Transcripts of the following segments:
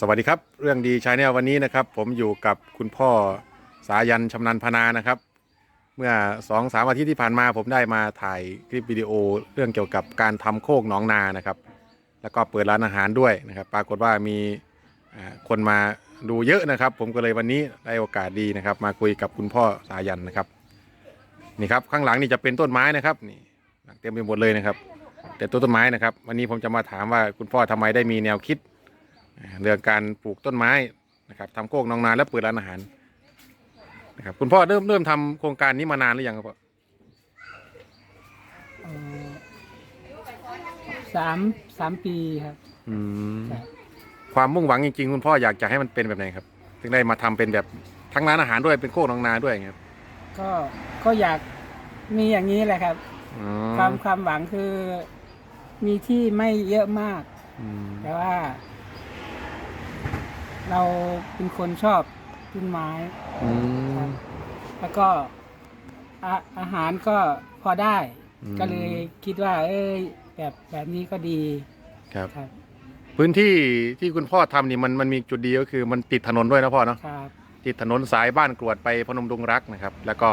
สวัสดีครับ เรื่องดีชาแนลวันนี้นะครับ ผมอยู่กับคุณพ่อสายันชำนาญพนานะครับ เมื่อสองสามอาทิตย์ที่ผ่านมาผมได้มาถ่ายคลิปวิดีโอเรื่องเกี่ยวกับการทำโคกหนองนานะครับ แล้วก็เปิดร้านอาหารด้วยนะครับ ปรากฏว่ามีคนมาดูเยอะนะครับ ผมก็เลยวันนี้ได้โอกาสดีนะครับ มาคุยกับคุณพ่อสายันนะครับนี่ครับข้างหลังนี่จะเป็นต้นไม้นะครับนี่เต็มไปหมดเลยนะครับ แต่ต้นต้นไม้นะครับ วันนี้ผมจะมาถามว่าคุณพ่อทำไมได้มีแนวคิด เรื่องการปลูกต้นไม้นะครับทำโคกนองนาและเปิดร้านอาหารนะครับคุณพ่อเริ่มเริ่มทำโครงการนี้มานานหรือยังครับพ่อเอ่อสามสามปีครับ อืมครับ ความมุ่งหวังจริงๆ คุณพ่ออยากจะให้มันเป็นแบบไหนครับ ถึงได้มาทำเป็นแบบทั้งร้านอาหารด้วยเป็นโคกนองนาด้วยครับก็ก็อยากมีอย่างนี้แหละครับ อ๋อความความหวังคือมีที่ไม่เยอะมาก อืมแต่ว่า เราเป็นคนชอบต้นไม้อืครัมบแล้วก็อาอาหารก็พอได้อืมก็เลยคิดว่า เอ้ยแบบแบบนี้ก็ดีครับ ครับพื้นที่ที่คุณพ่อทำนี่มันมันมีจุดดีก็คือมันติดถนนด้วยนะพ่อเนาะครับ ติดถนนสายบ้านกรวดไปพนมดงรักนะครับ แล้วก็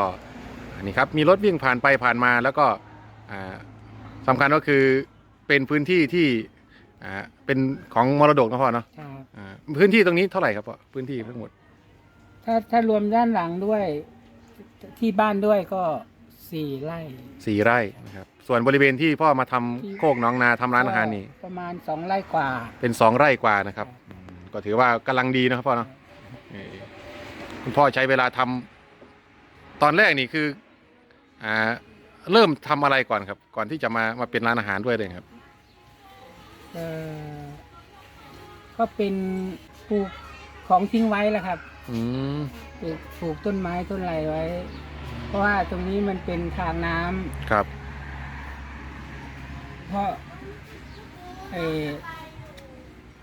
อันนี้ครับมีรถวิ่งผ่านไปผ่านมาแล้วก็อ่าสำคัญก็คือเป็นพื้นที่ที่ อ่าเป็นของมรดกนะพ่อเนาะครับอ่าพื้นที่ตรงนี้เท่าไหร่ครับพ่อพื้นที่ทั้งหมดถ้าถ้ารวมด้านหลังด้วยที่บ้านด้วยก็สี่ไร่สี่ไร่นะครับส่วนบริเวณที่พ่อมาทำที่โคกหน้องนาทำร้านอาหารนี่ก็ประมาณสองไร่กว่า เป็นสองไร่กว่านะครับอืมก็ถือว่ากำลังดีนะครับพ่อเนาะ เออคุณพ่อใช้เวลาทำตอนแรกนี่คืออ่าเริ่มทำอะไรก่อนครับ ก่อนที่จะมามาเป็นร้านอาหารด้วยเลยครับเออ ก็เป็นปลูกของทิ้งไว้แหละครับอืมปลูกปลูกต้นไม้ต้นไรไว้ เพราะว่าตรงนี้มันเป็นทางน้ำครับ เพราะเออ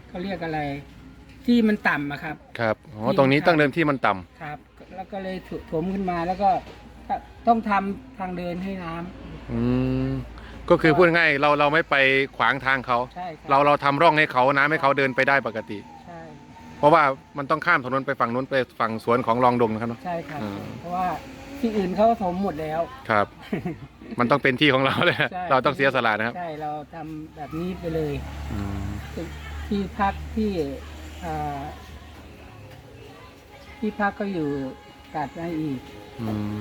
เขาเรียกอะไร ที่มันต่ำอะครับ ครับอ๋อตรงนี้ตั้งเดิมที่มันต่ำครับ แล้วก็เลยถมขึ้นมาแล้วก็ต้องทำทางเดินให้น้ำอืม ก็คือพูดง่ายๆเราเราไม่ไปขวางทางเขา ใช่ครับเราเราทำร่องให้เขาน้ำให้เขาเดินไปได้ปกติ ใช่เพราะว่ามันต้องข้ามถนนไปฝั่งนู้นไปฝั่งสวนของรองดงนะครับเนาะ ใช่ครับ อืม เพราะว่าที่อื่นเขาถมหมดแล้ว ครับ มันต้องเป็นที่ของเราเลยใช่ เราต้องเสียสละนะครับใช่เราทำแบบนี้ไปเลย อืมที่พักที่อ่าที่พักก็อยู่ตัดได้อีก อืม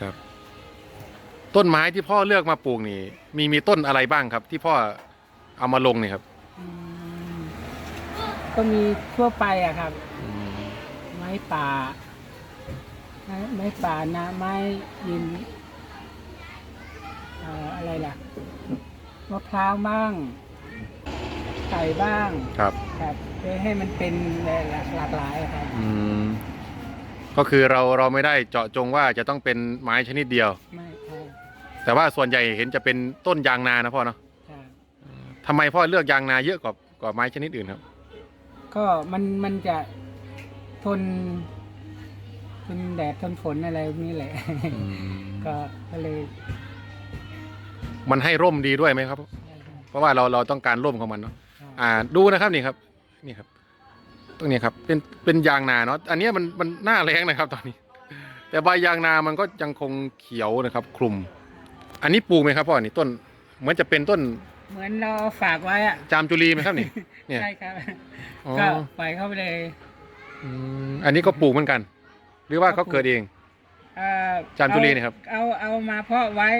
ครับ ต้นไม้ที่พ่อเลือกมาปลูกนี่ มีมีต้นอะไรบ้างครับ ที่พ่อเอามาลงเนี่ยครับอืมก็มีทั่วไปอะครับ อืมไม้ป่า ไม้ไม้ป่านะไม้ยินเอ่ออะไรล่ะมะพร้าวบ้างไก่บ้างครับครับเพื่อให้มันเป็นหลากหลายอะครับ อืมก็คือเราเราไม่ได้เจาะจงว่าจะต้องเป็นไม้ชนิดเดียว ไม่ใช่ แต่ว่าส่วนใหญ่เห็นจะเป็นต้นยางนานะพ่อเนาะครับทำไมพ่อเลือกยางนาเยอะกว่ากว่าไม้ชนิดอื่นครับ ก็มันมันจะทนทนแดดทนฝนอะไรพวกนี้แหละ ก็ก็เลยมันให้ร่มดีด้วยไหมครับ เพราะว่าเราเราต้องการร่มของมันเนาะอ่า ดูนะครับนี่ครับ นี่ครับ ตรงนี้ครับ เป็นเป็นยางนาเนาะอันเนี้ยมันมันหน้าแรงนะครับ ตอนนี้ แต่ใบยางนามันก็ยังคงเขียวนะครับ คลุม อันนี้ปลูกไหมครับพ่อนี่ต้นเหมือนจะเป็นต้นเหมือนเราฝากไว้อะจามจุลีไหมครับนี่ เนี่ยใช่ครับอ๋อก็ปล่อยเข้าไปเลยอืมอันนี้ก็ปลูกเหมือนกัน หรือว่าเขาเกิดเองเอ่อจามจุลีนะครับ เอาเอามาเพาะไว้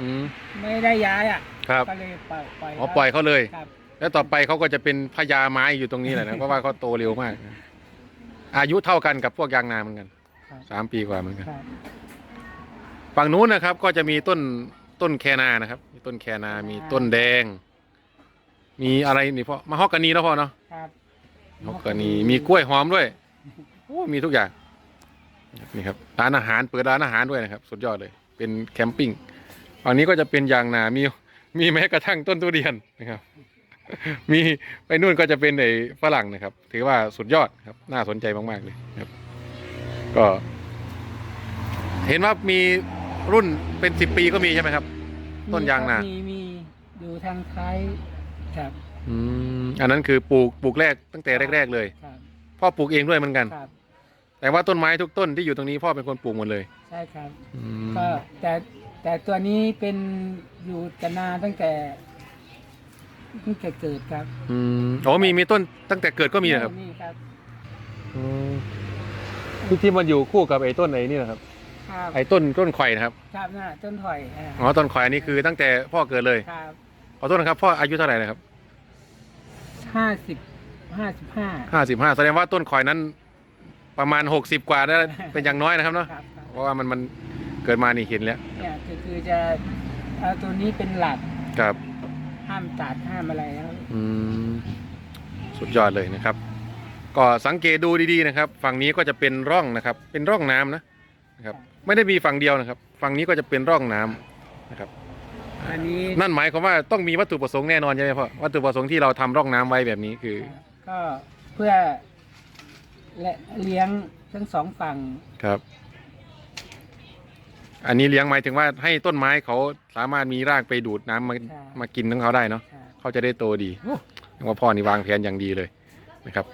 อืมไม่ได้ย้ายอะครับก็เลยปล่อยปล่อยอ๋อปล่อยเขาเลย ครับ แล้วต่อไปเขาก็จะเป็นพญาไม้อยู่ตรงนี้แหละนะ เพราะว่าเขาโตเร็วมากอายุเท่ากันกับพวกยางนาเหมือนกันครับ สามปีกว่าเหมือนกัน ครับ ฝั่งนู้นนะครับก็จะมีต้น ต้นแคนานะครับ มีต้นแคนามีต้นแดง มีอะไรนี่พ่อมะฮอกกานีนะพ่อเนาะครับมะฮอกกานีมีกล้วยหอมด้วยโอ้มีทุกอย่างนี่ครับร้านอาหารเปิดร้านอาหารด้วยนะครับ สุดยอดเลย เป็นแคมปิ้งฝั่งนี้ก็จะเป็นยางนามีมีแม้กระทั่งต้นทุเรียนนะครับ มีไปนู่นก็จะเป็นไอ้ฝรั่งนะครับ ถือว่าสุดยอดครับ น่าสนใจมาก ๆ เลยครับ ก็ เห็นว่ามี รุ่นเป็นสิบปีก็มีใช่ไหมครับ ต้นยางนา มีมีอยู่ทางท้ายครับออืมอันนั้นคือปลูกปลูกแรกตั้งแต่แรก ๆ เลย ครับพ่อปลูกเองด้วยเหมือนกัน ครับแต่ว่าต้นไม้ทุกต้นที่อยู่ตรงนี้พ่อเป็นคนปลูกหมดเลยใช่ครับ อืมก็แต่แต่ตัวนี้เป็นอยู่กันนาตั้งแต่ตั้งแต่เกิดครับอืมอ๋อมีมีต้นตั้งแต่เกิดก็มีนะครับนี่ครับ ที่ที่มันอยู่คู่กับไอ้ต้นไอ้นี่นะครับ ครับไอ้ต้นต้นข่อยนะครับครับน่ะต้นถอยอ่าอ๋อต้นข่อยนี่คือตั้งแต่พ่อเกิดเลยครับขอโทษนะครับพ่ออายุเท่าไหร่นะครับห้าสิบห้าสิบห้าห้าสิบห้าแสดงว่าต้นข่อยนั้น ประมาณหกสิบกว่าได้เป็นอย่างน้อยนะครับเนาะครับครับเพราะว่ามันมันเกิดมานี่เห็นแล้วเนี่ยคือคือจะเอาตัวนี้เป็นหลักครับ ห้ามตัดห้ามอะไรแล้ว อืมสุดยอดเลยนะครับ ก็สังเกตดูดีๆนะครับ ฝั่งนี้ก็จะเป็นร่องนะครับ เป็นร่องน้ำนะนะครับ ไม่ได้มีฝั่งเดียวนะครับ ฝั่งนี้ก็จะเป็นร่องน้ำนะครับ อันนี้นั่นหมายความว่าต้องมีวัตถุประสงค์แน่นอนใช่ไหมพ่อวัตถุประสงค์ที่เราทำร่องน้ำไว้แบบนี้คือ ก็เพื่อ และเลี้ยงทั้งสองฝั่งครับ อันนี้เลี้ยงหมายถึงว่าให้ต้นไม้เขาสามารถมีรากไปดูดน้ำมามากินของเขาได้เนาะครับเขาจะได้โตดีโอ้ยังว่าพ่อนี่วางแผนอย่างดีเลยนะครับ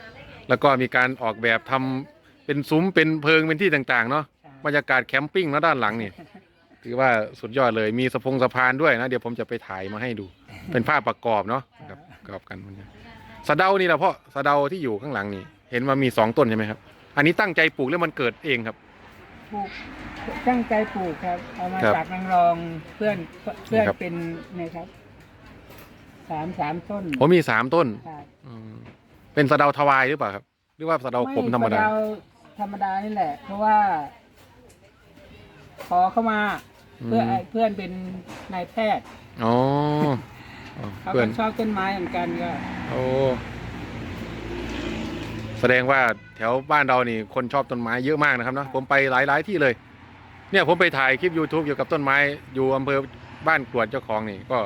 แล้วก็มีการออกแบบทำเป็นซุ้มเป็นเพิงเป็นที่ต่างๆ เนาะครั บบรรยากาศแคมปิ้งแล้วด้านหลังนี่ถือว่าสุดยอดเลยมีสะพงสะพานด้วยนะ เดี๋ยวผมจะไปถ่ายมาให้ดู เป็นภาพประกอบเนาะครับประกอบกันมันสะเดานี่แหละพ่อสะเดาที่อยู่ข้างหลังนี่ เห็นว่ามีสองต้นใช่ไหมครับ อันนี้ตั้งใจปลูกแล้วมันเกิดเองครับปลูกตั้งใจปลูกครับ เอามาครับจากนางรองเพื่อนเพื่อนครับเป็นเนี่ยครับสามสามต้นผมมีสามต้นครับอืมเป็นสะเดาทวายหรือเปล่าครับ หรือว่าสะเดาผมธรรมดาไธรรมดานี่แหละ เพราะว่า ขอเข้ามาเพื่อม เพื่อนเป็นนายแพทย์อ๋ออ๋อเขาเพื่อก็น ชอบต้นไม้เหมือนกันก็โอ้ แสดงว่าแถวบ้านเรานี่คนชอบต้นไม้เยอะมากนะครับเนาะผมไปหลายๆที่เลย เนี่ยผมไปถ่ายคลิป YouTube เกี่ยวกับต้นไม้อยู่อำเภอบ้านกรวดเจ้าของนี่ก็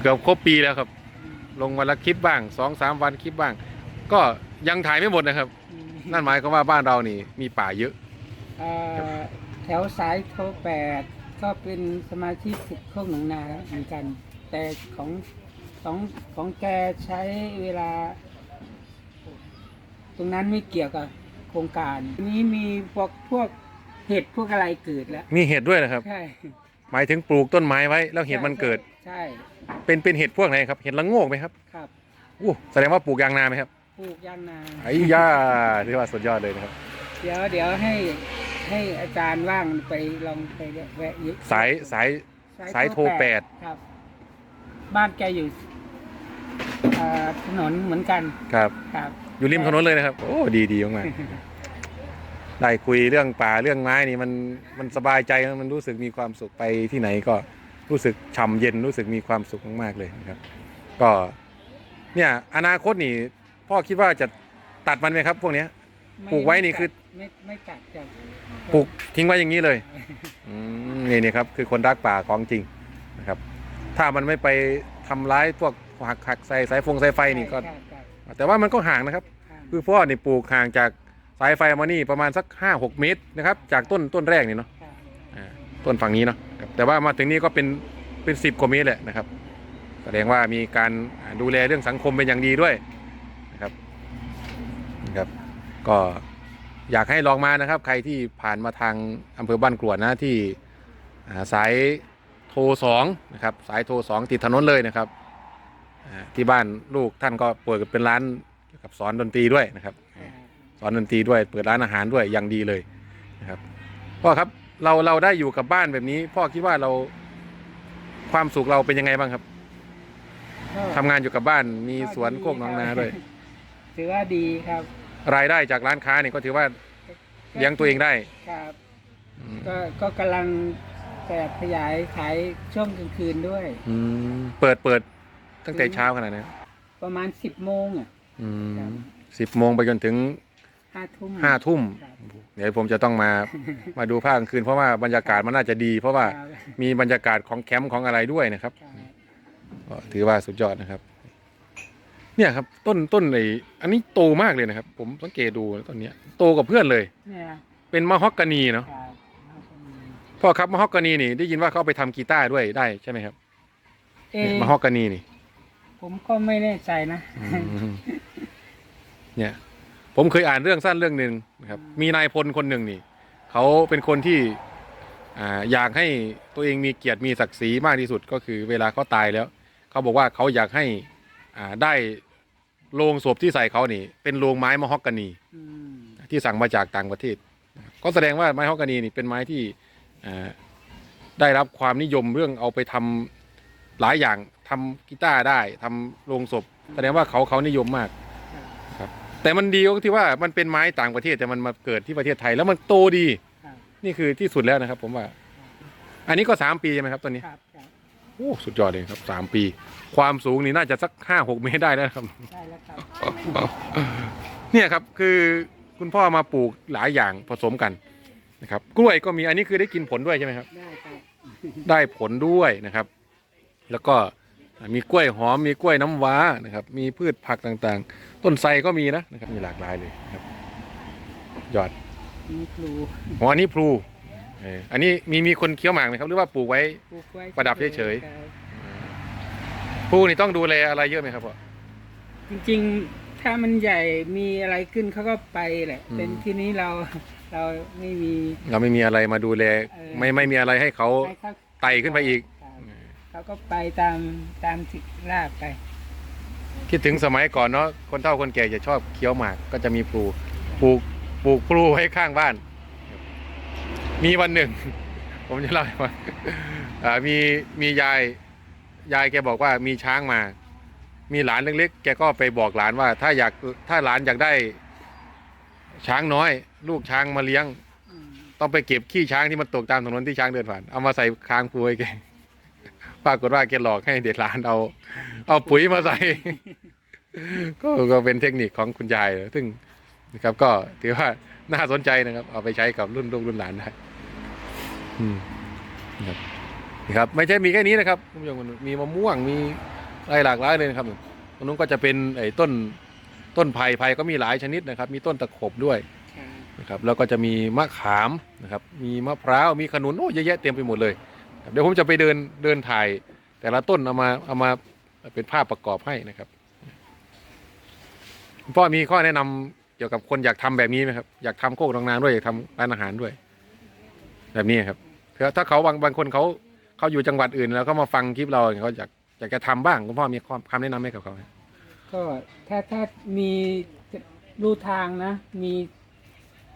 เกือบครบปีแล้วครับ ลงวันละคลิปบ้างสองสามวันคลิปบ้าง ก็ยังถ่ายไม่หมดนะครับอืมนั่นหมายความว่าบ้านเรานี่มีป่าเยอะ เอ่อ แถวสายโทรแปดก็เป็นสมาชิกโคกหนองนาเหมือนกัน แต่ของของของแกใช้เวลา ตรงนั้นไม่เกี่ยวกับโครงการทีนี้มีพวกพวกเห็ดพวกอะไรเกิดแล้ว มีเห็ดด้วยนะครับ ใช่หมายถึงปลูกต้นไม้ไว้แล้วเห็ดมันเกิด ใช่เป็นเป็นเห็ดพวกไหนครับ เห็ดละโงกไหมครับครับอู้แสดงว่าปลูกยางนาไหมครับปลูกยางนาไอ้ย่าที่ว่าสุดยอดเลยนะครับ เดี๋ยวเดี๋ยวให้ ให้อาจารย์ว่างไปลองไปแวะยึดสายสายสายโทรแปดครับ บ้านแกอยู่อ่าถนนเหมือนกันครับครับ อยู่ริมถนนเลยนะครับ โอ้ดีดีมากๆได้คุยเรื่องป่าเรื่องไม้นี่มันมันสบายใจนะมันรู้สึกมีความสุขไปที่ไหนก็รู้สึกฉ่ำเย็นรู้สึกมีความสุขมากๆเลยนะครับ ก็ เนี่ย อนาคตนี่ พ่อคิดว่าจะตัดมันไหมครับ พวกเนี้ย ม่ปลูกไว้นี่คือ ไม่ไม่ตัดจะปลูกทิ้งไว้อย่างนี้เลยอืมนี่นี่ครับคือคนรักป่าของจริงนะครับ ถ้ามันไม่ไปทำร้ายพวกหักหักใส่สายฟงสายไฟนี่ก็ ใช่ใช่แต่ว่ามันก็ห่างนะครับครับคือพ่อนี่ปลูกห่างจากสายไฟมานี่ประมาณสักห้าหกเมตรนะครับจากต้นต้นแรกนี่เนาะครับอ่าต้นฝั่งนี้เนาะครับแต่ว่ามาถึงนี่ก็เป็นเป็นสิบกว่าเมตรแหละนะครับ แสดงว่ามีการอ่าดูแลเรื่องสังคมเป็นอย่างดีด้วยนะครับนะครับ ก็อยากให้ลองมานะครับ ใครที่ผ่านมาทางอำเภอบ้านกรวดนะที่อ่าสายโทรสองนะครับ สายโทรสองติดถนนเลยนะครับอ่าที่บ้านลูกท่านก็เปิดเป็นร้านเกี่ยวกับสอนดนตรีด้วยนะครับ สอนดนตรีด้วยเปิดร้านอาหารด้วยอย่างดีเลยนะครับพ่อครับเราเราได้อยู่กับบ้านแบบนี้ พ่อคิดว่าเราความสุขเราเป็นยังไงบ้างครับก็ทำงานอยู่กับบ้านมีสวนโคกหน้องนาด้วยถือว่าดีครับ รายได้จากร้านค้านี่ก็ถือว่าเลี้ยงตัวเองได้ครับอืมก็ก็กำลังแบบขยายขายช่วงกลางคืนด้วยอืมเปิดเปิดตั้งแต่เช้าขนาดนี้นประมาณสิบโมงอะอืมสิบโมงไปจนถึงห้าทุ่มห้าทุ่มครับเดี๋ยวผมจะต้องมามาดูภาคกลางคืนเพราะว่าบรรยากาศมันน่าจะดี เพราะว่าครับมีบรรยากาศของแคมป์ของอะไรด้วยนะครับครับก็ถือว่าสุดยอดนะครับ เนี่ยครับต้นต้นไออันนี้โตมากเลยนะครับ ผมสังเกตดูต้นเนี้ยโตกับเพื่อนเลย เนี่ยเป็นมะฮอกกานีเนาะครับพ่อครับมะฮอกกานีนี่ได้ยินว่าเขาเอาไปทำกีตาร์ด้วยได้ใช่ไหมครับเอเนี่ยมะฮอกกานีนี่ ผมก็ไม่แน่ใจนะอืมเนี่ย ผมเคยอ่านเรื่องสั้นเรื่องหนึ่งนะครับ มีนายพลคนหนึ่งนี่เขาเป็นคนที่อ่าอยากให้ตัวเองมีเกียรติมีศักดิ์ศรีมากที่สุดก็คือเวลาเขาตายแล้วเขาบอกว่าเขาอยากให้อ่าได้ โลงศพที่ใส่เขานี่ เป็นโลงไม้มะฮอกกานีอืมที่สั่งมาจากต่างประเทศนะครับก็แสดงว่าไม้ฮอกกานีนี่เป็นไม้ที่อ่าได้รับความนิยมเรื่องเอาไปทำหลายอย่างทำกีตาร์ได้ทำโลงศพ แสดงว่าเขาเขานิยมมากครับ แต่มันดีก็ที่ว่ามันเป็นไม้ต่างประเทศแต่มันมาเกิดที่ประเทศไทยแล้วมันโตดีครับนี่คือที่สุดแล้วนะครับ ผมว่า อันนี้ก็สามปีใช่ไหมครับตอนนี้ครับครับ โอ้สุดยอดเลยครับสามปี ความสูงนี่น่าจะสักห้าหกเมตรได้แล้วนะครับ ได้แล้วครับเนี่ยครับคือคุณพ่อมาปลูกหลายอย่างผสมกันนะครับ กล้วยก็มีอันนี้คือได้กินผลด้วยใช่ไหมครับ ได้ครับได้ผลด้วยนะครับ แล้วก็มีกล้วยหอมมีกล้วยน้ำว้านะครับ มีพืชผักต่างๆ ต้นไทรก็มีนะนะครับมีหลากหลายเลยนะครับ ยอดมีครูอ๋ออันนี้พลู เอออันนี้มีมีคนเคี้ยวหมากไหมครับหรือว่าปลูกไว้ ปลูกไว้ประดับเฉยๆ ครับพลูนี่ต้องดูแลอะไรเยอะไหมครับพ่อ จริงๆ ถ้ามันใหญ่มีอะไรขึ้นเขาก็ไปแหละ อืม เป็นที่นี้เราเราไม่มี เราไม่มีอะไรมาดูแล เออ ไม่ไม่มีอะไรให้เขาให้เขาไต่ขึ้นไปอีก ครับเขาก็ไปตามตามสิรากไป คิดถึงสมัยก่อนเนาะคนเฒ่าคนแก่จะชอบเคี้ยวหมากก็จะมีปลูกปลูกปลูกปลูไว้ข้างบ้าน มีวันหนึ่ง ผมจะเล่าให้ฟังอ่ามีมียายยายแกบอกว่ามีช้างมา มีหลานเล็กๆ แกก็ไปบอกหลานว่า ถ้าอยากถ้าหลานอยากได้ ช้างน้อย ลูกช้างมาเลี้ยง ต้องไปเก็บขี้ช้างที่มันตกตามถนนที่ช้างเดินผ่าน เอามาใส่คางปูให้แกปรากฏว่าแกหลอกให้เด็กหลานเอา เอาปุ๋ยมาใส่ ก็ก็เป็นเทคนิคของคุณยายซึ่งนะครับ ก็ถือว่าน่าสนใจนะครับ เอาไปใช้กับรุ่นลูกรุ่นหลานได้ อืมนะครับนะครับไม่ใช่มีแค่นี้นะครับคุณผู้ชมมันมีมะม่วงมีอะไรหลากหลายเลยนะครับตรงนู้นก็จะเป็นไอ้ต้นต้นไผ่ไผ่ก็มีหลายชนิดนะครับ มีต้นตะขบด้วยครับนะครับแล้วก็จะมีมะขามนะครับ มีมะพร้าวมีขนุนโอ้เยอะแยะเต็มไปหมดเลยครับเดี๋ยวผมจะไปเดินเดินถ่าย แต่ละต้นเอามาเอามาเป็นภาพประกอบให้นะครับคุณพ่อมีข้อแนะนำเกี่ยวกับคนอยากทำแบบนี้ไหมครับ อยากทำโคกนองนาด้วยอยากทำร้านอาหารด้วย แบบนี้ครับ ถ้าถ้าเขาบางบางคนเขาเขาอยู่จังหวัดอื่น แล้วเขามาฟังคลิปเราเขาอยากอยากจะทำบ้างคุณพ่อมีความคำแนะนำให้กับเขาไหมก็ถ้าถ้ามีรูทางนะ มี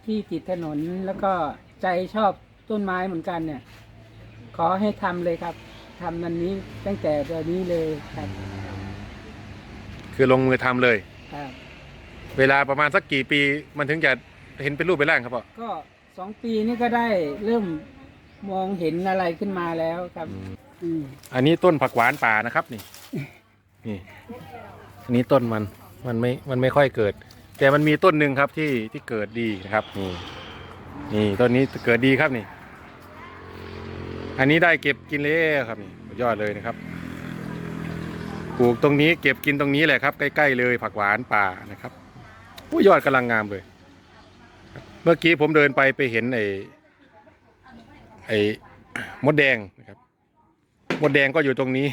ที่ติดถนนแล้วก็ใจชอบต้นไม้เหมือนกันเนี่ย ขอให้ทำเลยครับทำนันนี้ตั้งแต่เดือนนี้เลยครับ คือลงมือทำเลยครับเวลาประมาณสักกี่ปีมันถึงจะเห็นเป็นรูปเป็นร่างครับพ่อก็สองปีนี่ก็ได้เริ่ม มองเห็นอะไรขึ้นมาแล้วครับ อืมอันนี้ต้นผักหวานป่านะครับนี่ นี่ อันนี้ต้นมัน มันไม่ มันไม่ค่อยเกิด แต่มันมีต้นหนึ่งครับที่ที่เกิดดีนะครับ นี่ นี่ต้นนี้เกิดดีครับนี่ อันนี้ได้เก็บกินเลยครับนี่สุดยอดเลยนะครับ ปลูกตรงนี้เก็บกินตรงนี้แหละครับ ใกล้ๆเลยผักหวานป่านะครับผู้ยอดกำลังงามเลยครับเมื่อกี้ผมเดินไปไปเห็นไอ้ ไอ้มดแดงนะครับมดแดงก็อยู่ตรงนี้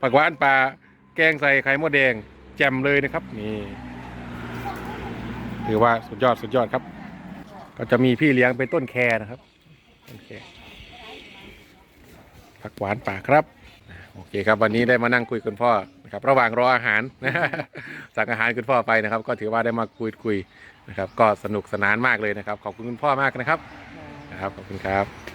ผักหวานปลาแกงใส่ไข่มดแดงแจ่มเลยนะครับนี่ถือว่าสุดยอดสุดยอดครับ ก็จะมีพี่เลี้ยงเป็นต้นแคนะครับต้นแคผักหวานป่าครับโอเคครับวันนี้ได้มานั่งคุยกับคุณพ่อนะครับ ระหว่างรออาหารสั่งอาหารคุณพ่อไปนะครับ ก็ถือว่าได้มาคุยคุยนะครับ ก็สนุกสนานมากเลยนะครับ ขอบคุณคุณพ่อมากนะครับนะครับขอบคุณครับ